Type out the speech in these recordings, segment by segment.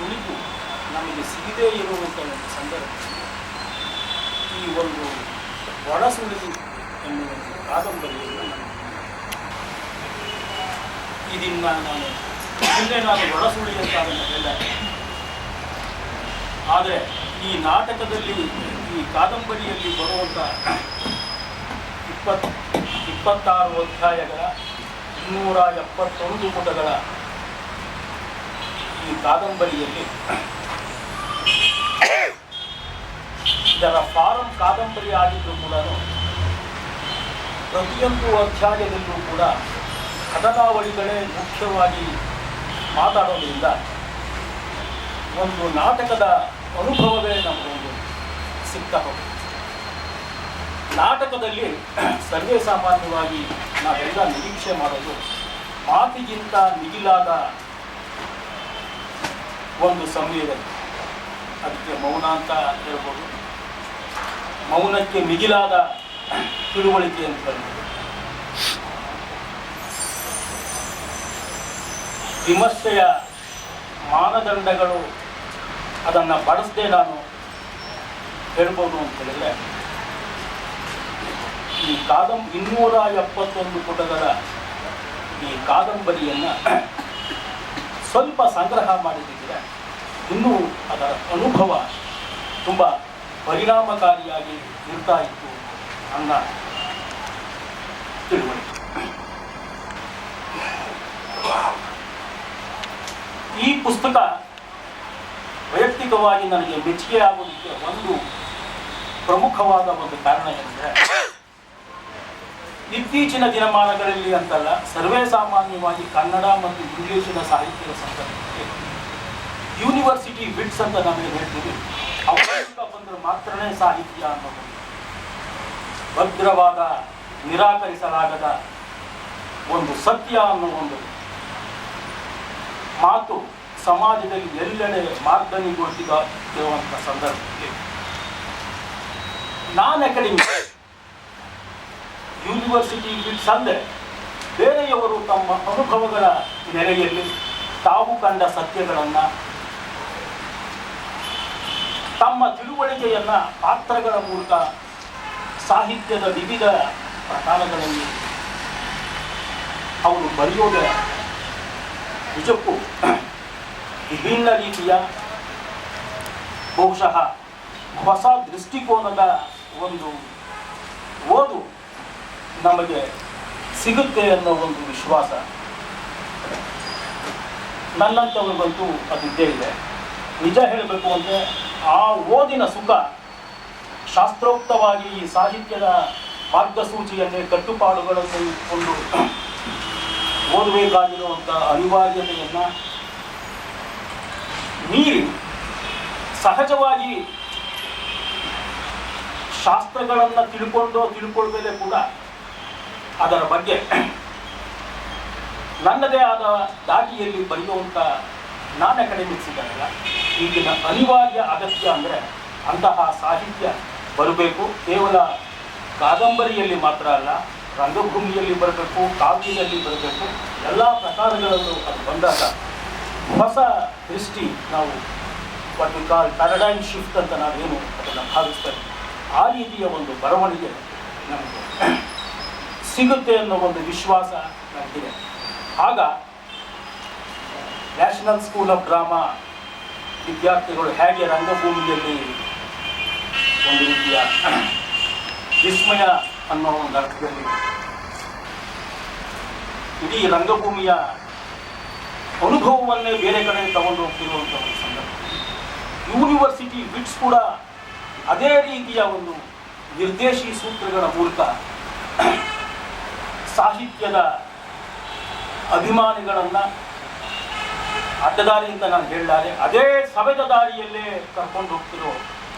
ಸುಳಿವು ನಮಗೆ ಸಿಗದೇ ಇರುವಂಥ ಒಂದು ಸಂದರ್ಭದಲ್ಲಿ ಈ ಒಂದು ಒಳ ಸುಳಿವು ಎನ್ನುವ ಒಂದು ಕಾದಂಬರಿಯನ್ನು ನಾನು ಇದನ್ನ ನಾನು ಹಿಂದೆ ನಾನು ಒಳ ಸುಳಿ ಅಂತ ಅದನ್ನು ಹೇಳಿದೆ. ಆದರೆ ಈ ನಾಟಕದಲ್ಲಿ ಈ ಕಾದಂಬರಿಯಲ್ಲಿ ಬರುವಂಥ ಇಪ್ಪತ್ತು ಇಪ್ಪತ್ತಾರು ಅಧ್ಯಾಯಗಳ ಇನ್ನೂರ ಎಪ್ಪತ್ತೊಂದು ಪುಟಗಳ ಈ ಕಾದಂಬರಿಯಲ್ಲಿ ಇದರ ಫಾರಂ ಕಾದಂಬರಿ ಆಗಿದ್ದು ಕೂಡ ಪ್ರತಿಯೊಂದು ಅಧ್ಯಾಯದಲ್ಲೂ ಕೂಡ ಕಥನಾವಳಿಗಳೇ ಮುಖ್ಯವಾಗಿ ಮಾತಾಡೋದ್ರಿಂದ ಒಂದು ನಾಟಕದ ಅನುಭವವೇ ನಮಗೊಂದು ಸಿಗ್ತಾ ಹೋಗುತ್ತೆ. ನಾಟಕದಲ್ಲಿ ಸರ್ವೇ ಸಾಮಾನ್ಯವಾಗಿ ನಾವೆಲ್ಲ ನಿರೀಕ್ಷೆ ಮಾಡೋದು ಮಾತಿಗಿಂತ ಮಿಗಿಲಾದ ಒಂದು ಸಮಯದಲ್ಲಿ ಅದಕ್ಕೆ ಮೌನ ಅಂತ ಹೇಳ್ಬೋದು. ಮೌನಕ್ಕೆ ಮಿಗಿಲಾದ ತಿಳುವಳಿಕೆ ಅಂತ ಹೇಳ್ಬೋದು. ವಿಮರ್ಶೆಯ ಮಾನದಂಡಗಳು ಅದನ್ನು ಬಳಸದೆ ನಾನು ಹೇಳ್ಬೋದು ಅಂತ ಹೇಳಿದ್ರೆ, ಈ ಕಾದಂ ಇನ್ನೂರ ಎಪ್ಪತ್ತೊಂದು ಪುಟಗಳ ಈ ಕಾದಂಬರಿಯನ್ನು ಸ್ವಲ್ಪ ಸಂಗ್ರಹ ಮಾಡಿದ್ದರೆ ಇನ್ನೂ ಅದರ ಅನುಭವ ತುಂಬ ಪರಿಣಾಮಕಾರಿಯಾಗಿ ಇರ್ತಾ ಇತ್ತು ತಿಳುವಳಿಕೆ ಈ ಪುಸ್ತಕ ವೈಯಕ್ತಿಕವಾಗಿ ನನಗೆ ಮೆಚ್ಚುಗೆ ಆಗೋದಕ್ಕೆ ಒಂದು ಪ್ರಮುಖವಾದ ಒಂದು ಕಾರಣ ಏನೆಂದರೆ ಇತ್ತೀಚಿನ ದಿನಮಾನಗಳಲ್ಲಿ ಅಂತಲ್ಲ, ಸರ್ವೇ ಸಾಮಾನ್ಯವಾಗಿ ಕನ್ನಡ ಮತ್ತು ಇಂಗ್ಲಿಷಿನ ಸಾಹಿತ್ಯದ ಸಂದರ್ಭಕ್ಕೆ. ಯೂನಿವರ್ಸಿಟಿ ಬಿಟ್ಸ್ ಅಂತ ನಾವು ಹೇಳ್ತೀವಿ. ಅವಕಾಶ ಬಂದರೆ ಮಾತ್ರನೇ ಸಾಹಿತ್ಯ ಅನ್ನೋದು. ಭದ್ರವಾದ, ನಿರಾಕರಿಸಲಾಗದ ಒಂದು ಸತ್ಯ ಅನ್ನೋ ಒಂದು ಮಾತು ಸಮಾಜದಲ್ಲಿ ಎಲ್ಲೆಡೆ ಮಾರ್ಗನಿಗೊಳಿಸಿದ ಸಂದರ್ಭಕ್ಕೆ. ನಾನ್ ಅಕಾಡೆಮಿಕ್ ಯೂನಿವರ್ಸಿಟಿ ಬಿಟ್ಸ್ ಸಂದೆ ಬೇರೆಯವರು ತಮ್ಮ ಅನುಭವಗಳ ನೆಲೆಯಲ್ಲಿ ತಾವು ಕಂಡ ಸತ್ಯಗಳನ್ನು, ತಮ್ಮ ತಿಳುವಳಿಕೆಯನ್ನು, ಪಾತ್ರಗಳ ಮೂಲಕ ಸಾಹಿತ್ಯದ ವಿವಿಧ ಪ್ರಕಾರಗಳಲ್ಲಿ ಅವರು ಬರೆಯೋದೇ ನಿಜಕ್ಕೂ ವಿಭಿನ್ನ ರೀತಿಯ ಬಹುಶಃ ಹೊಸ ದೃಷ್ಟಿಕೋನದ ಒಂದು ಓದು. ನಮಗೆ ಸಿಗುತ್ತೆ ಅನ್ನೋ ಒಂದು ವಿಶ್ವಾಸ ನನ್ನಂಥವ್ರಿಗಂತೂ ಅದು ಇದ್ದೇ ಇದೆ. ನಿಜ ಹೇಳಬೇಕು ಅಂದರೆ ಆ ಓದಿನ ಸುಖ ಶಾಸ್ತ್ರೋಕ್ತವಾಗಿ ಈ ಸಾಹಿತ್ಯದ ಮಾರ್ಗಸೂಚಿಯನ್ನೇ, ಕಟ್ಟುಪಾಡುಗಳನ್ನು ಇಟ್ಕೊಂಡು ಓದಬೇಕಾಗಿರುವಂಥ ಅನಿವಾರ್ಯತೆಯನ್ನು ಮೀರಿ ಸಹಜವಾಗಿ ಶಾಸ್ತ್ರಗಳನ್ನು ತಿಳ್ಕೊಂಡೋ ತಿಳ್ಕೊಳ್ಬೇಲೆ ಕೂಡ ಅದರ ಬಗ್ಗೆ ನನ್ನದೇ ಆದ ದಾಟಿಯಲ್ಲಿ ಬರೆಯುವಂಥ ನಾನ್ ಅಕಾಡೆಮಿಕ್ಸ್ ಇದ್ದಾರಲ್ಲ ಈಗಿನ ಅನಿವಾರ್ಯ ಅಗತ್ಯ ಅಂದರೆ ಅಂತಹ ಸಾಹಿತ್ಯ ಬರಬೇಕು. ಕೇವಲ ಕಾದಂಬರಿಯಲ್ಲಿ ಮಾತ್ರ ಅಲ್ಲ, ರಂಗಭೂಮಿಯಲ್ಲಿ ಬರಬೇಕು, ಕಾವ್ಯದಲ್ಲಿ ಬರಬೇಕು, ಎಲ್ಲ ಪ್ರಕಾರಗಳಲ್ಲೂ ಅದು ಬಂದಾಗ ಹೊಸ ದೃಷ್ಟಿ ನಾವು what we call paradigm shift ಅಂತ ನಾವೇನು ಅದನ್ನು ಭಾವಿಸ್ತೇವೆ. ಆ ರೀತಿಯ ಒಂದು ಬರವಣಿಗೆ ನಮಗೆ ಸಿಗುತ್ತೆ ಅನ್ನೋ ಒಂದು ವಿಶ್ವಾಸ ನನಗಿದೆ. ಆಗ ನ್ಯಾಷನಲ್ ಸ್ಕೂಲ್ ಆಫ್ ಡ್ರಾಮಾ ವಿದ್ಯಾರ್ಥಿಗಳು ಹೇಗೆ ರಂಗಭೂಮಿಯಲ್ಲಿ ಒಂದು ರೀತಿಯ ವಿಸ್ಮಯ ಅನ್ನೋ ಒಂದು ಅರ್ಥದಲ್ಲಿ ಇಡೀ ರಂಗಭೂಮಿಯ ಅನುಭವವನ್ನೇ ಬೇರೆ ಕಡೆ ತಗೊಂಡು ಹೋಗ್ತಿರುವಂಥ ಒಂದು ಸಂದರ್ಭ. ಯೂನಿವರ್ಸಿಟಿ ಬಿಟ್ಸ್ ಕೂಡ ಅದೇ ರೀತಿಯ ಒಂದು ನಿರ್ದೇಶಿ ಸೂತ್ರಗಳ ಮೂಲಕ ಸಾಹಿತ್ಯದ ಅಭಿಮಾನಿಗಳನ್ನು ಅಡ್ಡದಾರಿಯಿಂದ ನಾನು ಹೇಳಿದ್ದಾರೆ ಅದೇ ಸವೆದ ದಾರಿಯಲ್ಲೇ ಕರ್ಕೊಂಡು ಹೋಗ್ತಿರೋ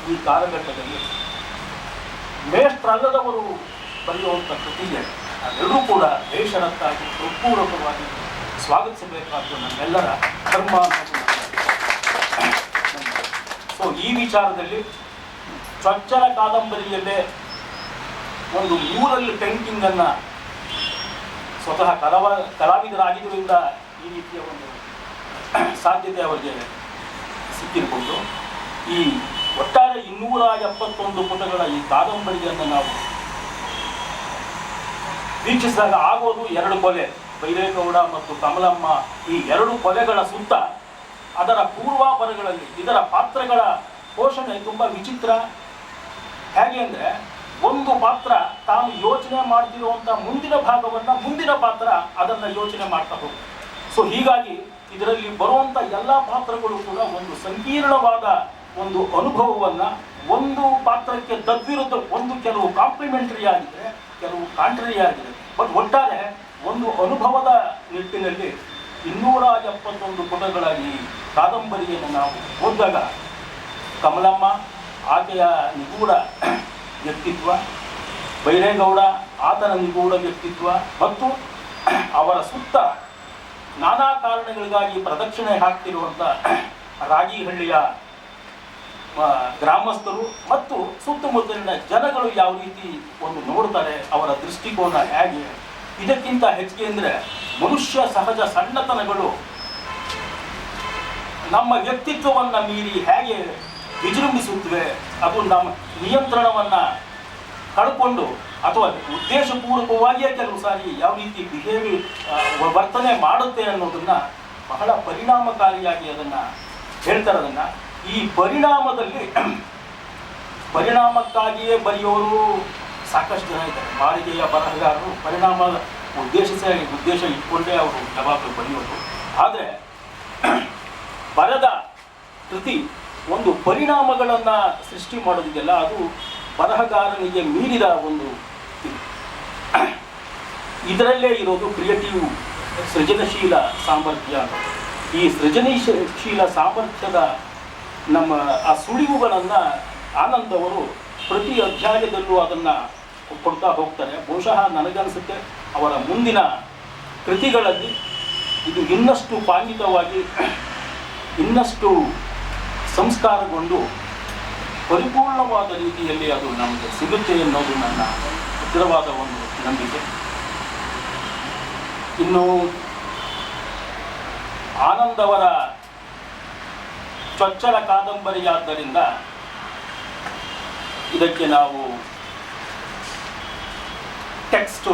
ಈ ಕಾಲಘಟ್ಟದಲ್ಲಿ ಮೇಷ್ಟ್ರಲ್ಲದವರು ಬರೆಯುವಂಥ ಕೃತಿಗೆ ನಾವೆಲ್ಲರೂ ಕೂಡ ಬೇಷರತ್ತಾಗಿ ಹೃತ್ಪೂರ್ವಕವಾಗಿ ಸ್ವಾಗತಿಸಬೇಕಾದ್ದು ನಮ್ಮೆಲ್ಲರ ಧರ್ಮ ಸೊ ಈ ವಿಚಾರದಲ್ಲಿ ಚೊಚ್ಚಲ ಕಾದಂಬರಿಯಲ್ಲೇ ಒಂದು ಮೂರಲ್ಲಿ ಪೇಂಟಿಂಗನ್ನು ಸ್ವತಃ ಕಲಾವ ಕಲಾವಿದರಾಗಿದ್ದರಿಂದ ಈ ರೀತಿಯ ಒಂದು ಸಾಧ್ಯತೆ ಅವರಿಗೆ ಸಿಕ್ಕಿರ್ಬೋದು ಈ ಒಟ್ಟಾರೆ ಇನ್ನೂರ ಎಪ್ಪತ್ತೊಂದು ಪುಟಗಳ ಈ ಕಾದಂಬರಿಯನ್ನು ನಾವು ವೀಕ್ಷಿಸಿದಾಗ ಆಗೋದು ಎರಡು ಕೊಲೆ. ಬೈರೇಗೌಡ ಮತ್ತು ಕಮಲಮ್ಮ ಈ ಎರಡು ಕೊಲೆಗಳ ಸುತ್ತ ಅದರ ಪೂರ್ವಾಪರಗಳಲ್ಲಿ ಇದರ ಪಾತ್ರಗಳ ಪೋಷಣೆ ತುಂಬ ವಿಚಿತ್ರ. ಹೇಗೆ ಅಂದರೆ ಒಂದು ಪಾತ್ರ ತಾನು ಯೋಚನೆ ಮಾಡ್ತಿರುವಂಥ ಮುಂದಿನ ಭಾಗವನ್ನು ಮುಂದಿನ ಪಾತ್ರ ಅದನ್ನು ಯೋಚನೆ ಮಾಡ್ತಾ ಹೋಗುತ್ತೆ ಸೊ ಹೀಗಾಗಿ ಇದರಲ್ಲಿ ಬರುವಂಥ ಎಲ್ಲ ಪಾತ್ರಗಳು ಕೂಡ ಒಂದು ಸಂಕೀರ್ಣವಾದ ಒಂದು ಅನುಭವವನ್ನು ಒಂದು ಪಾತ್ರಕ್ಕೆ ತದ್ವಿರುದ್ಧ ಒಂದು ಕೆಲವು ಕಾಂಪ್ಲಿಮೆಂಟರಿ ಆಗಿದೆ, ಕೆಲವು ಕಾಂಟ್ರರಿ ಆಗಿದೆ. ಬಟ್ ಒಟ್ಟಾರೆ ಒಂದು ಅನುಭವದ ನಿಟ್ಟಿನಲ್ಲಿ ಇನ್ನೂರ ಎಪ್ಪತ್ತೊಂದು ಪುಟಗಳ ಈ ಕಾದಂಬರಿಯನ್ನು ನಾವು ಓದಿದಾಗ ಕಮಲಮ್ಮ, ಆಕೆಯ ನಿಗೂಢ ವ್ಯಕ್ತಿತ್ವ, ಬೈರೇಗೌಡ ಆತನ ನಿಗೂಢ ವ್ಯಕ್ತಿತ್ವ ಮತ್ತು ಅವರ ಸುತ್ತ ನಾನಾ ಕಾರಣಗಳಿಗಾಗಿ ಪ್ರದಕ್ಷಿಣೆ ಹಾಕ್ತಿರುವಂಥ ರಾಗಿಹಳ್ಳಿಯ ಗ್ರಾಮಸ್ಥರು ಮತ್ತು ಸುತ್ತಮುತ್ತಲಿನ ಜನಗಳು ಯಾವ ರೀತಿ ಒಂದು ನೋಡ್ತಾರೆ, ಅವರ ದೃಷ್ಟಿಕೋನ ಹೇಗೆ, ಇದಕ್ಕಿಂತ ಹೆಚ್ಚಿಗೆ ಅಂದರೆ ಮನುಷ್ಯ ಸಹಜ ಸಣ್ಣತನಗಳು ನಮ್ಮ ವ್ಯಕ್ತಿತ್ವವನ್ನು ಮೀರಿ ಹೇಗೆ ವಿಜೃಂಭಿಸುತ್ತವೆ. ಅದು ನಮ್ಮ ನಿಯಂತ್ರಣವನ್ನು ಕಳ್ಕೊಂಡು ಅಥವಾ ಉದ್ದೇಶಪೂರ್ವಕವಾಗಿಯೇ ಕೆಲವು ಸಾರಿ ಯಾವ ರೀತಿ ಬಿಹೇವಿಯರ್ ವರ್ತನೆ ಮಾಡುತ್ತೆ ಅನ್ನೋದನ್ನು ಬಹಳ ಪರಿಣಾಮಕಾರಿಯಾಗಿ ಅದನ್ನು ಹೇಳ್ತಾರೆ. ಅದನ್ನು ಈ ಪರಿಣಾಮದಲ್ಲಿ ಪರಿಣಾಮಕ್ಕಾಗಿಯೇ ಬರೆಯೋರು ಸಾಕಷ್ಟು ಜನ ಇದ್ದಾರೆ. ಬಾಳಿಗೆಯ ಬರಹಗಾರರು ಪರಿಣಾಮದ ಉದ್ದೇಶಿಸಿ ಉದ್ದೇಶ ಇಟ್ಕೊಂಡೇ ಅವರು ಯಾವಾಗಲೂ ಬರೆಯೋರು ಆದರೆ ಬರದ ಕೃತಿ ಒಂದು ಪರಿಣಾಮಗಳನ್ನು ಸೃಷ್ಟಿ ಮಾಡೋದಿದೆಯಲ್ಲ ಅದು ಬರಹಗಾರನಿಗೆ ಮೀರಿದ ಒಂದು ಇದು. ಇದರಲ್ಲೇ ಇರೋದು ಕ್ರಿಯೇಟಿವ್ ಸೃಜನಶೀಲ ಸಾಮರ್ಥ್ಯ ಈ ಸೃಜನಶೀಲ ಸಾಮರ್ಥ್ಯದ ನಮ್ಮ ಆ ಸುಳಿವುಗಳನ್ನು ಆನಂದ್ ಅವರು ಪ್ರತಿ ಅಧ್ಯಾಯದಲ್ಲೂ ಅದನ್ನು ಕೊಡ್ತಾ ಹೋಗ್ತಾರೆ ಬಹುಶಃ ನನಗನ್ಸುತ್ತೆ ಅವರ ಮುಂದಿನ ಕೃತಿಗಳಲ್ಲಿ ಇದು ಇನ್ನಷ್ಟು ಪಾಂಡಿತವಾಗಿ ಇನ್ನಷ್ಟು ಸಂಸ್ಕಾರಗೊಂಡು ಪರಿಪೂರ್ಣವಾದ ರೀತಿಯಲ್ಲಿ ಅದು ನಮಗೆ ಸಿಗುತ್ತೆ ಅನ್ನೋದು ನನ್ನ ಸ್ಥಿರವಾದ ಒಂದು ನಂಬಿಕೆ. ಇನ್ನು ಆನಂದ್ ಅವರ ಚೊಚ್ಚಲ ಕಾದಂಬರಿಯಾದ್ದರಿಂದ ಇದಕ್ಕೆ ನಾವು ಟೆಕ್ಸ್ಟು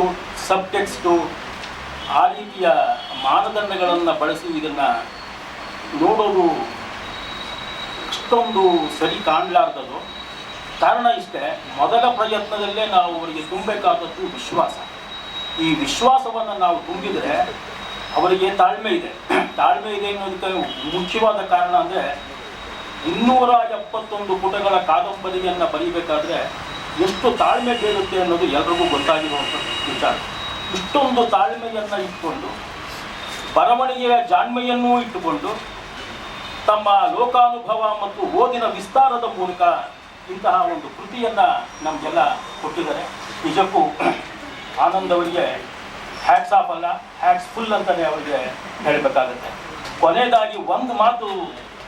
ಸಬ್ ಟೆಕ್ಸ್ಟು ಆ ರೀತಿಯ ಮಾನದಂಡಗಳನ್ನು ಬಳಸಿ ಇದನ್ನು ನೋಡೋದು ಅಷ್ಟೊಂದು ಸರಿ ಕಾಣಲಾರ್ದದು. ಕಾರಣ ಇಷ್ಟೇ, ಮೊದಲ ಪ್ರಯತ್ನದಲ್ಲೇ ನಾವು ಅವರಿಗೆ ತುಂಬಬೇಕಾದದ್ದು ವಿಶ್ವಾಸ. ಈ ವಿಶ್ವಾಸವನ್ನು ನಾವು ತುಂಬಿದರೆ ಅವರಿಗೆ ತಾಳ್ಮೆ ಇದೆ. ತಾಳ್ಮೆ ಇದೆ ಅನ್ನೋದಕ್ಕೆ ಮುಖ್ಯವಾದ ಕಾರಣ ಅಂದರೆ, ಇನ್ನೂರ ಎಪ್ಪತ್ತೊಂದು ಪುಟಗಳ ಕಾದಂಬರಿಯನ್ನು ಬರೀಬೇಕಾದ್ರೆ ಎಷ್ಟು ತಾಳ್ಮೆ ಬೀರುತ್ತೆ ಅನ್ನೋದು ಎಲ್ರಿಗೂ ಗೊತ್ತಾಗಿರುವಂಥ ವಿಚಾರ. ಇಷ್ಟೊಂದು ತಾಳ್ಮೆಯನ್ನು ಇಟ್ಟುಕೊಂಡು ಬರವಣಿಗೆಯ ಜಾಣ್ಮೆಯನ್ನೂ ಇಟ್ಟುಕೊಂಡು ತಮ್ಮ ಲೋಕಾನುಭವ ಮತ್ತು ಓದಿನ ವಿಸ್ತಾರದ ಮೂಲಕ ಇಂತಹ ಒಂದು ಕೃತಿಯನ್ನು ನಮಗೆಲ್ಲ ಕೊಟ್ಟಿದ್ದಾರೆ. ನಿಜಕ್ಕೂ ಆನಂದ್ ಅವರಿಗೆ ಹ್ಯಾಟ್ಸ್ ಆಫ್ ಅಲ್ಲ ಹ್ಯಾಟ್ಸ್ ಫುಲ್ ಅಂತಲೇ ಅವರಿಗೆ ಹೇಳಬೇಕಾಗತ್ತೆ. ಕೊನೆಯದಾಗಿ ಒಂದು ಮಾತು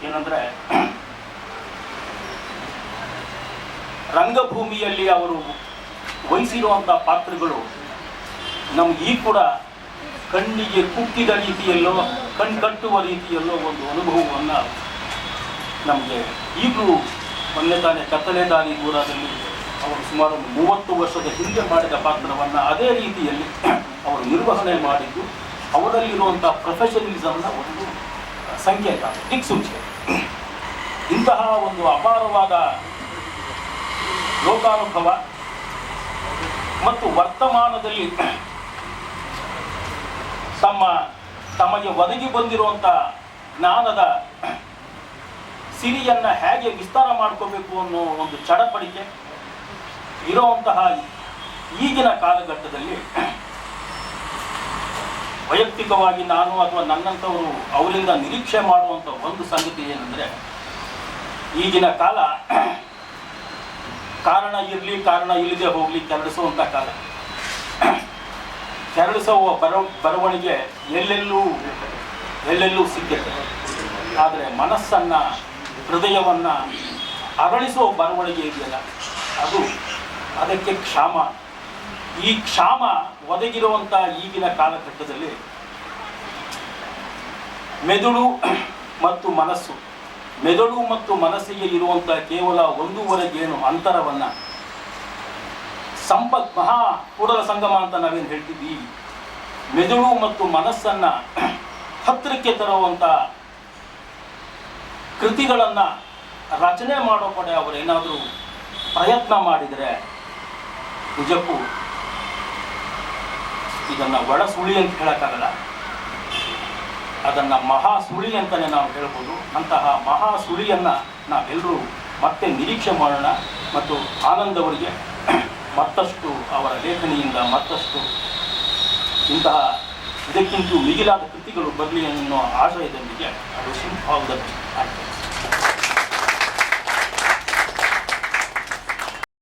ಏನಂದರೆ, ರಂಗಭೂಮಿಯಲ್ಲಿ ಅವರು ವಹಿಸಿರುವಂಥ ಪಾತ್ರಗಳು ನಮ್ಗೆ ಈ ಕೂಡ ಕಣ್ಣಿಗೆ ಕುಕ್ಕಿದ ರೀತಿಯಲ್ಲೋ ಕಣ್ಕಟ್ಟುವ ರೀತಿಯಲ್ಲೋ ಒಂದು ಅನುಭವವನ್ನು ನಮಗೆ ಈಗಲೂ ಮೊನ್ನೆ ತಾನೇ ಕತ್ತಲೆ ದಾರಿ ದೂರದಲ್ಲಿ ಅವರು ಸುಮಾರು ಒಂದು ಮೂವತ್ತು ವರ್ಷದ ಹಿಂದೆ ಮಾಡಿದ ಪಾತ್ರವನ್ನು ಅದೇ ರೀತಿಯಲ್ಲಿ ಅವರು ನಿರ್ವಹಣೆ ಮಾಡಿದ್ದು ಅವರಲ್ಲಿರುವಂಥ ಪ್ರೊಫೆಷನಲಿಸಮ್ನ ಒಂದು ಸಂಕೇತ, ದಿಕ್ಸೂಚಿ. ಇಂತಹ ಒಂದು ಅಪಾರವಾದ ಲೋಕಾನುಭವ ಮತ್ತು ವರ್ತಮಾನದಲ್ಲಿ ತಮ್ಮ ತಮಗೆ ಒದಗಿ ಬಂದಿರುವಂಥ ಜ್ಞಾನದ ಸಿರಿಯನ್ನು ಹೇಗೆ ವಿಸ್ತಾರ ಮಾಡ್ಕೋಬೇಕು ಅನ್ನೋ ಒಂದು ಚಡಪಡಿಕೆ ಇರುವಂತಹ ಈಗಿನ ಕಾಲಘಟ್ಟದಲ್ಲಿ ವೈಯಕ್ತಿಕವಾಗಿ ನಾನು ಅಥವಾ ನನ್ನಂಥವರು ಅವರಿಂದ ನಿರೀಕ್ಷೆ ಮಾಡುವಂಥ ಒಂದು ಸಂಗತಿ ಏನಂದರೆ, ಈಗಿನ ಕಾಲ ಕಾರಣ ಇರಲಿ, ಕಾರಣ ಇಲ್ಲದೆ ಹೋಗಲಿ ಕೆರಡಿಸುವಂಥ ಕಾಲ. ಕೆರಳಿಸುವ ಬರ, ಬರವಣಿಗೆ ಎಲ್ಲೆಲ್ಲೂ ಎಲ್ಲೆಲ್ಲೂ ಸಿಕ್ಕುತ್ತೆ ಆದರೆ ಮನಸ್ಸನ್ನು, ಹೃದಯವನ್ನು ಅರಳಿಸುವ ಬರವಣಿಗೆ ಇದೆಯಲ್ಲ, ಅದು ಅದಕ್ಕೆ ಕ್ಷಾಮ. ಈ ಕ್ಷಾಮ ಒದಗಿರುವಂಥ ಈಗಿನ ಕಾಲಘಟ್ಟದಲ್ಲಿ ಮೆದುಳು ಮತ್ತು ಮನಸ್ಸು. ಮೆದುಳು ಮತ್ತು ಮನಸ್ಸಿಗೆ ಇರುವಂಥ ಕೇವಲ ಒಂದೂವರೆ ಗೇಣು ಅಂತರವನ್ನು ಸಂಪತ್ ಮಹಾ ಕೂಡಲ ಸಂಗಮ ಅಂತ ನಾವೇನು ಹೇಳ್ತಿದ್ವಿ ಮೆದುಳು ಮತ್ತು ಮನಸ್ಸನ್ನು ಹತ್ತಿರಕ್ಕೆ ತರುವಂಥ ಕೃತಿಗಳನ್ನು ರಚನೆ ಮಾಡೋ ಕಡೆ ಅವರೇನಾದರೂ ಪ್ರಯತ್ನ ಮಾಡಿದರೆ ನಿಜಕ್ಕೂ ಇದನ್ನು ಒಳ ಸುಳಿ ಅಂತ ಹೇಳೋಕ್ಕಾಗಲ್ಲ. ಅದನ್ನು ಮಹಾ ಸುಳಿ ಅಂತಲೇ ನಾವು ಹೇಳ್ಬೋದು. ಅಂತಹ ಮಹಾ ಸುಳಿಯನ್ನು ನಾವೆಲ್ಲರೂ ಮತ್ತೆ ನಿರೀಕ್ಷೆ ಮಾಡೋಣ ಮತ್ತು ಆನಂದ್ ಅವರಿಗೆ ಮತ್ತಷ್ಟು ಅವರ ಲೇಖನಿಯಿಂದ ಮತ್ತಷ್ಟು ಇಂತಹ ಇದಕ್ಕಿಂತ ಮಿಗಿಲಾದ ಕೃತಿಗಳು ಬರಲಿ ಅನ್ನೋ ಆಶಯದೊಂದಿಗೆ ಅದು ಸಿಂಹ